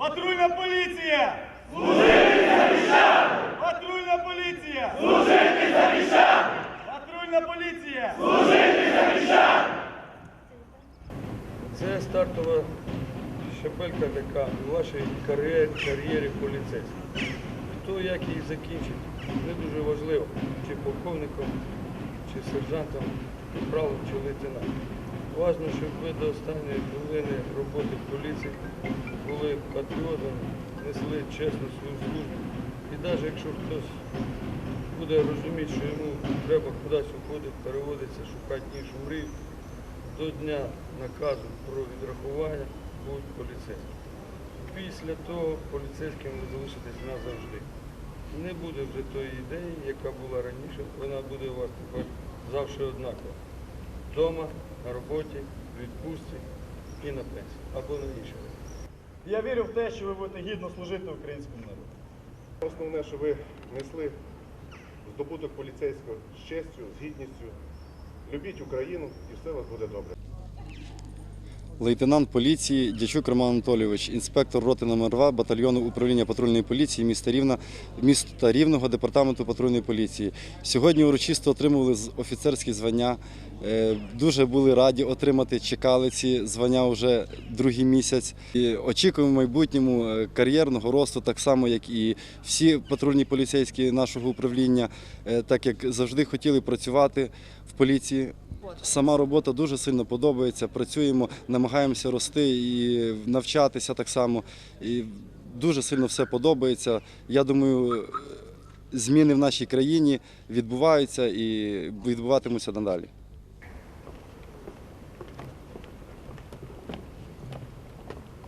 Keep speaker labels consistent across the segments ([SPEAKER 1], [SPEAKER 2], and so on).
[SPEAKER 1] Патрульна поліція! Служити захищати! Патрульна поліція! Служити захищати! Патрульна поліція!
[SPEAKER 2] Це стартова щепелька така у вашій кар'єрі, кар'єрі поліцейській. Хто як її закінчить, не дуже важливо, чи полковником, чи сержантом, капралом, чи лейтенантом. Важно, щоб ви до останньої хвилини роботи поліції були патріотами, несли чесно свою службу. І навіть якщо хтось буде розуміти, що йому треба кудись уходити, переводитися, шукати іншу мрію, до дня наказу про відрахування будуть поліцейські. Після того поліцейським ви залишитесь назавжди. Не буде вже тої ідеї, яка була раніше, вона буде у вас тепер завжди однакова. Вдома, на роботі, в відпустці і на пенсії або на іншому.
[SPEAKER 1] Я вірю в те, що ви будете гідно служити українському народу.
[SPEAKER 3] Основне, що ви несли здобуток поліцейського з честю, з гідністю. Любіть Україну і все у вас буде добре.
[SPEAKER 4] Лейтенант поліції Дячук Роман Анатолійович, інспектор роти номер 2 батальйону управління патрульної поліції міста Рівна, міста Рівного департаменту патрульної поліції. Сьогодні урочисто отримували офіцерські звання. Е, Дуже були раді отримати, чекали ці звання вже другий місяць. І очікуємо в майбутньому е, кар'єрного росту, так само як і всі патрульні поліцейські нашого управління, е, так як завжди хотіли працювати в поліції. Сама робота дуже сильно подобається. Працюємо, намагаємося рости і навчатися так само. І дуже сильно все подобається. Я думаю, зміни в нашій країні відбуваються і відбуватимуться надалі.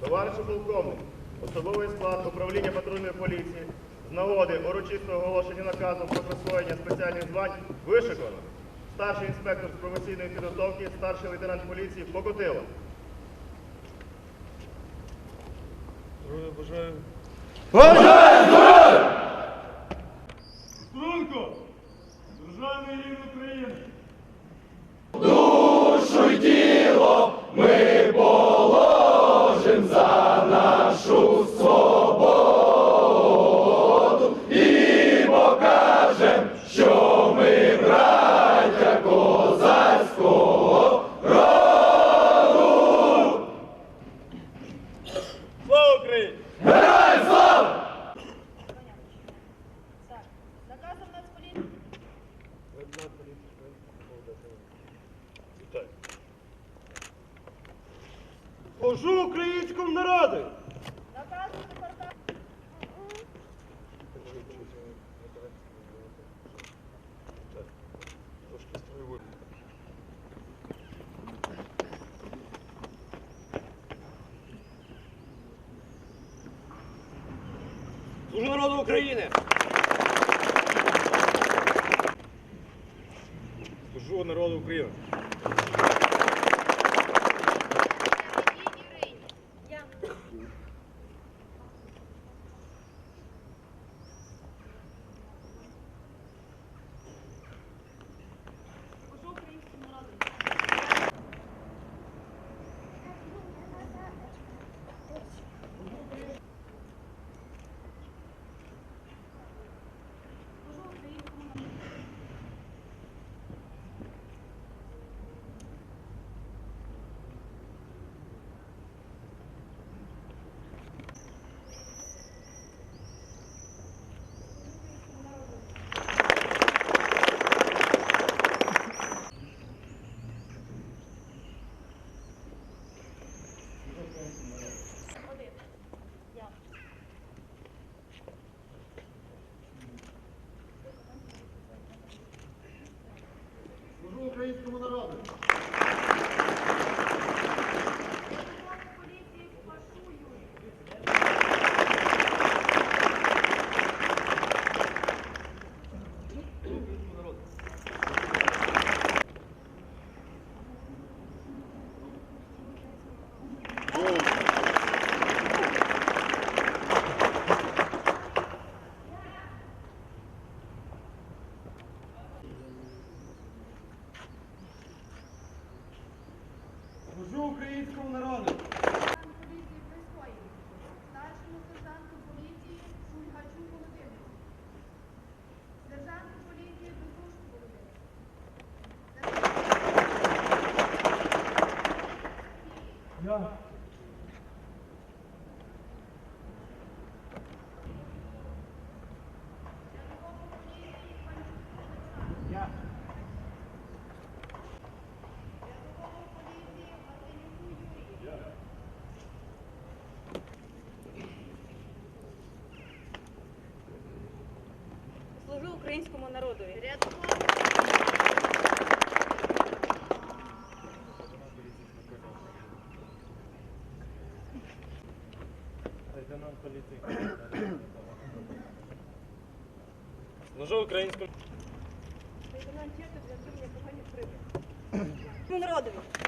[SPEAKER 3] Товариші полковник, особовий склад управління патрульної поліції з нагоди урочистого оголошення наказу про присвоєння спеціальних звань вишиковано. Старший інспектор з професійної підготовки, старший лейтенант поліції Покотило.
[SPEAKER 2] Здоров'я бажаю.
[SPEAKER 1] Струнко! Державний рівень України!
[SPEAKER 2] Строєвий.
[SPEAKER 1] Служу народу України! Служу народу України!
[SPEAKER 5] Служу українському народу! Старшому сержанту поліції Шульгачу Володимиру.
[SPEAKER 1] Сержанту поліції Безушку
[SPEAKER 5] Володимиру. служу
[SPEAKER 3] українському народу.
[SPEAKER 1] Лейтенант поліції. Служу українському.
[SPEAKER 5] Лейтенант Чертов, я погані прибув. Ну, народові.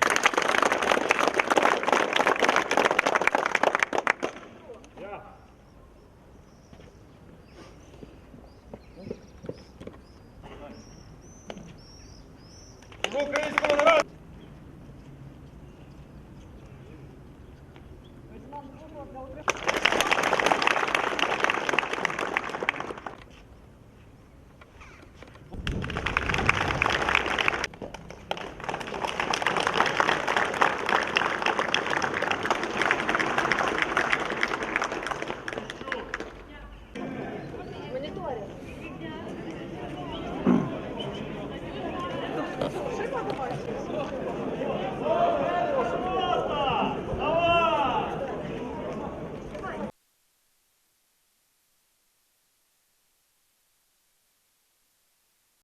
[SPEAKER 5] Лейтенант